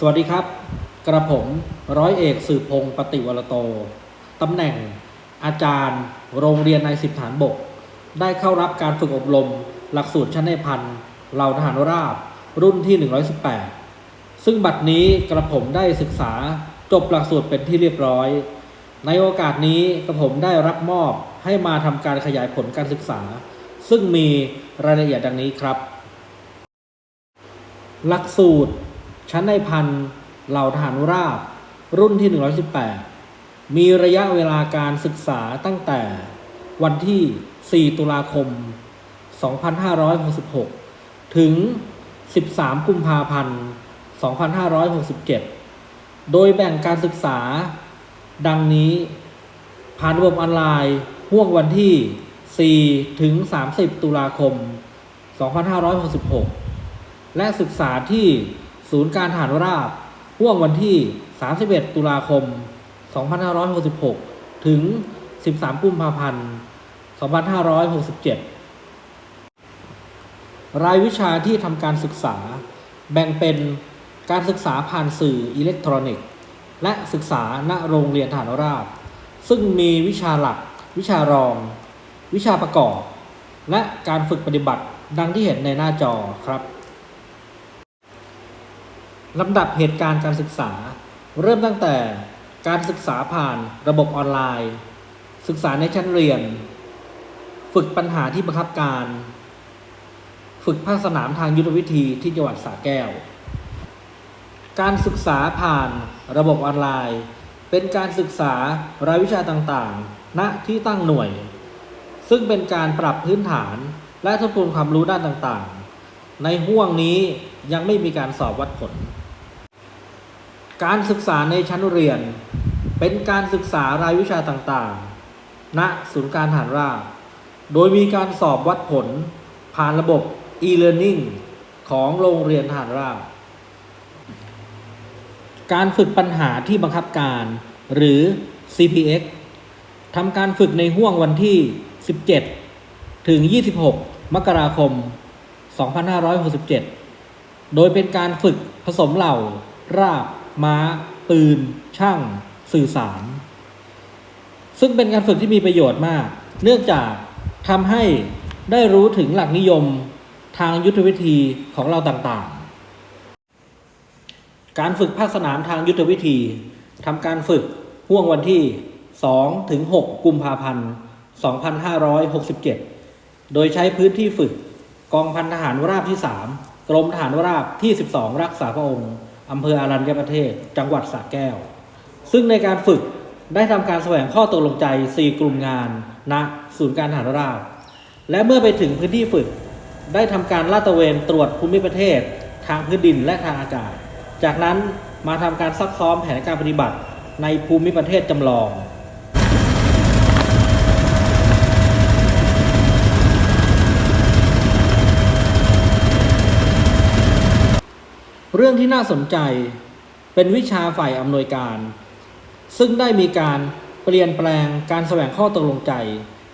สวัสดีครับ กระผมร้อยเอกสืบพงศ์ปฏิวรโตตำแหน่งอาจารย์ โรงเรียนในสิบฐานบก ได้เข้ารับการฝึกอบรม หลักสูตรชั้นในพันเหล่าทหารราบ รุ่นที่ 118 ซึ่งบัดนี้กระผมได้ศึกษาจบหลักสูตรเป็นที่เรียบร้อย ในโอกาสนี้กระผมได้รับมอบให้มาทำการขยายผลการศึกษา ซึ่งมีรายละเอียดดังนี้ครับ หลักสูตร ชั้นในพันเหล่าทหารราบ รุ่นที่ 118 มีระยะเวลาการศึกษาตั้งแต่วันที่ 4 ตุลาคม 2566 ถึง 13 กุมภาพันธ์ 2567 โดยแบ่งการศึกษาดังนี้ผ่านระบบออนไลน์ห่วงวันที่ 4 ถึง 30 ตุลาคม 2566 และศึกษาที่ ศูนย์การทหารราบห่วงวันที่ 31 ตุลาคม 2566 ถึง 13 กุมภาพันธ์ 2567 รายวิชาที่ทำการศึกษา แบ่งเป็นการศึกษาผ่านสื่ออิเล็กทรอนิกส์ และศึกษาณโรงเรียนทหารราบ ซึ่งมีวิชาหลัก วิชารอง วิชาประกอบ และการฝึกปฏิบัติดังที่เห็นในหน้าจอครับ ลำดับเหตุการณ์การศึกษา เริ่มตั้งแต่การศึกษาผ่านระบบออนไลน์ ศึกษาในชั้นเรียน ฝึกปัญหาที่บังคับการ ฝึกภาคสนามทางยุทธวิธีที่จังหวัดสระแก้ว การศึกษาผ่านระบบออนไลน์ เป็นการศึกษารายวิชาต่างๆ ณที่ตั้งหน่วย ซึ่งเป็นการปรับพื้นฐานและทบทวนความรู้ด้านต่างๆ ในห่วงนี้ยังไม่มีการสอบวัดผล การศึกษาในชั้นเรียน เป็นการศึกษารายวิชาต่างๆ ณ ศูนย์การทหารราบโดยมีการสอบวัดผล ผ่านระบบ e-learning ของโรงเรียนทหารราบการฝึกปัญหาที่บังคับการ หรือ CPX ทำการฝึกในห่วงวันที่ 17 ถึง 26 มกราคม 2567 โดยเป็นการฝึกผสมเหล่าราบ ม้า ปืน ช่าง สื่อสาร ซึ่งเป็นการฝึกที่มีประโยชน์มาก เนื่องจากทำให้ได้รู้ถึงหลักนิยมทางยุทธวิธีของเราต่างๆ การฝึกภาคสนามทางยุทธวิธีทำการฝึกห่วงวันที่ 2 ถึง 6 กุมภาพันธ์ 2567 โดยใช้พื้นที่ฝึกกองพันทหารราบที่ 3 กรมทหารราบที่ 12 รักษาพระองค์ อำเภออารัญญประเทศ จังหวัดสระแก้ว ซึ่งในการฝึกได้ทำการแสวงข้อตกลงใจ 4 กลุ่มงานณศูนย์การทหารราบ และเมื่อไปถึงพื้นที่ฝึก ได้ทำการลาดตระเวนตรวจภูมิประเทศ ทางพื้นดินและทางอากาศ จากนั้นมาทำการซักซ้อมแผนการปฏิบัติในภูมิประเทศจำลอง เรื่องที่น่าสนใจเป็นวิชาฝ่ายอำนวยการ ซึ่งได้มีการเปลี่ยนแปลงการแสวงข้อตกลงใจ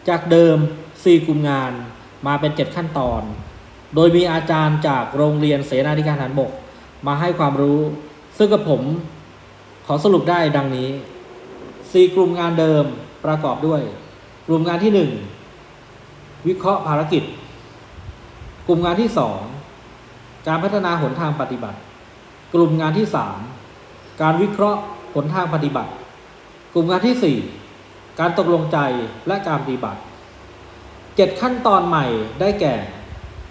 จากเดิม 4 กลุ่มงานมาเป็น 7 ขั้นตอน โดยมีอาจารย์จากโรงเรียนเสนาธิการทหารบก มาให้ความรู้ ซึ่งกับผมขอสรุปได้ดังนี้ 4 กลุ่มงานเดิมประกอบด้วย กลุ่มงานที่ 1 วิเคราะห์ภารกิจ กลุ่มงานที่ 2 การพัฒนาหนทางปฏิบัติ กลุ่มงานที่ 3 การวิเคราะห์หนทางปฏิบัติ กลุ่มงานที่ 4 การตกลงใจและการปฏิบัติเจ็ดขั้นตอนใหม่ได้แก่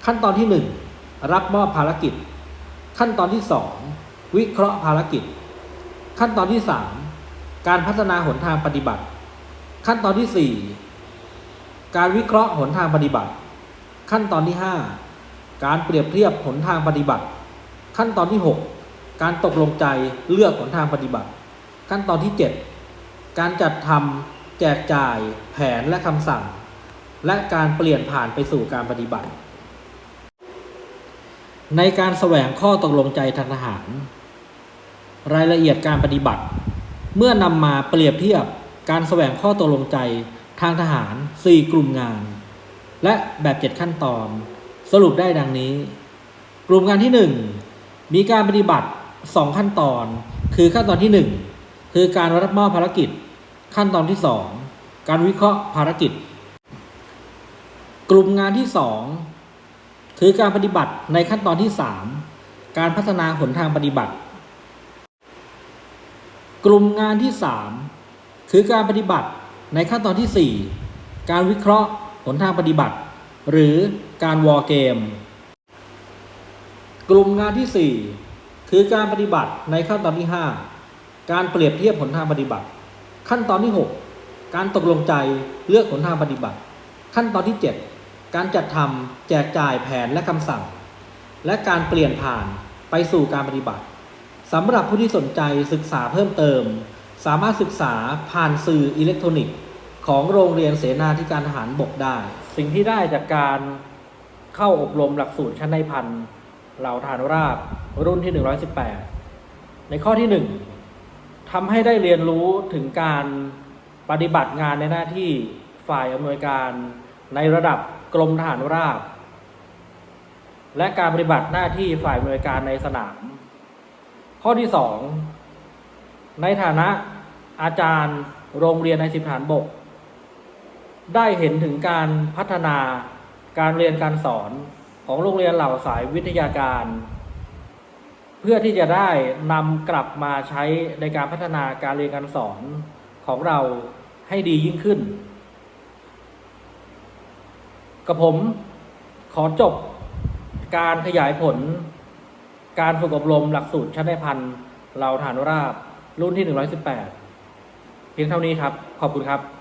ขั้นตอนที่ 1 รับมอบภารกิจ ขั้นตอนที่ 2 วิเคราะห์ภารกิจ ขั้นตอนที่ 3 การพัฒนาหนทางปฏิบัติ ขั้นตอนที่ 4 การวิเคราะห์หนทางปฏิบัติ ขั้นตอนที่ 5 การเปรียบเทียบหนทางปฏิบัติ ขั้นตอนที่ 6 การตกลงใจเลือกหนทางปฏิบัติ ขั้นตอนที่ 7 การจัดทำแจกจ่ายแผนและคำสั่ง และการเปลี่ยนผ่านไปสู่การปฏิบัติ ในการแสวงข้อตกลงใจทางทหาร รายละเอียดการปฏิบัติ เมื่อนำมาเปรียบเทียบการแสวงข้อตกลงใจทางทหาร 4 กลุ่มงาน และแบบ 7 ขั้นตอน สรุปได้ดังนี้ กลุ่มงานที่ 1 มีการปฏิบัติสองขั้นตอน คือขั้นตอนที่หนึ่งคือการรับมอบภารกิจ ขั้นตอนที่สองการวิเคราะห์ภารกิจ กลุ่มงานที่สองคือการปฏิบัติในขั้นตอนที่สามการพัฒนาหนทางปฏิบัติ กลุ่มงานที่สามคือการปฏิบัติในขั้นตอนที่สี่การวิเคราะห์หนทางปฏิบัติ หรือการวอร์เกม กลุ่มงานที่ 4 คือการปฏิบัติในขั้นตอนที่ 5 การเปรียบเทียบผลทางปฏิบัติ ขั้นตอนที่ 6 การตกลงใจเลือกผลทางปฏิบัติ ขั้นตอนที่ 7 การจัดทำแจกจ่ายแผนและคำสั่ง และการเปลี่ยนผ่านไปสู่การปฏิบัติสำหรับผู้ที่สนใจศึกษาเพิ่มเติม สามารถศึกษาผ่านสื่ออิเล็กทรอนิกส์ ของโรงเรียนเสนาธิการทหารบกได้ สิ่งที่ได้จากการเข้าอบรมหลักสูตรชั้นในพันเหล่าฐานราบรุ่นที่ 118 ในข้อที่ 1ทำให้ได้เรียนรู้ถึงการปฏิบัติงานในหน้าที่ฝ่ายอำนวยการในระดับกรมทหารราบ และการปฏิบัติหน้าที่ฝ่ายอำนวยการในสนาม ข้อที่ 2 ในฐานะอาจารย์โรงเรียนในสิบฐานบก ได้เห็นถึงการพัฒนาการเรียนการสอนของโรงเรียนเหล่าสายวิทยาการ เพื่อที่จะได้นำกลับมาใช้ในการพัฒนาการเรียนการสอนของเราให้ดียิ่งขึ้น กับผมขอจบการขยายผล การฝึกอบรมหลักสูตรชั้นในพันเหล่าฐานราบ รุ่นที่ 118 เพียงเท่านี้ครับ ขอบคุณครับ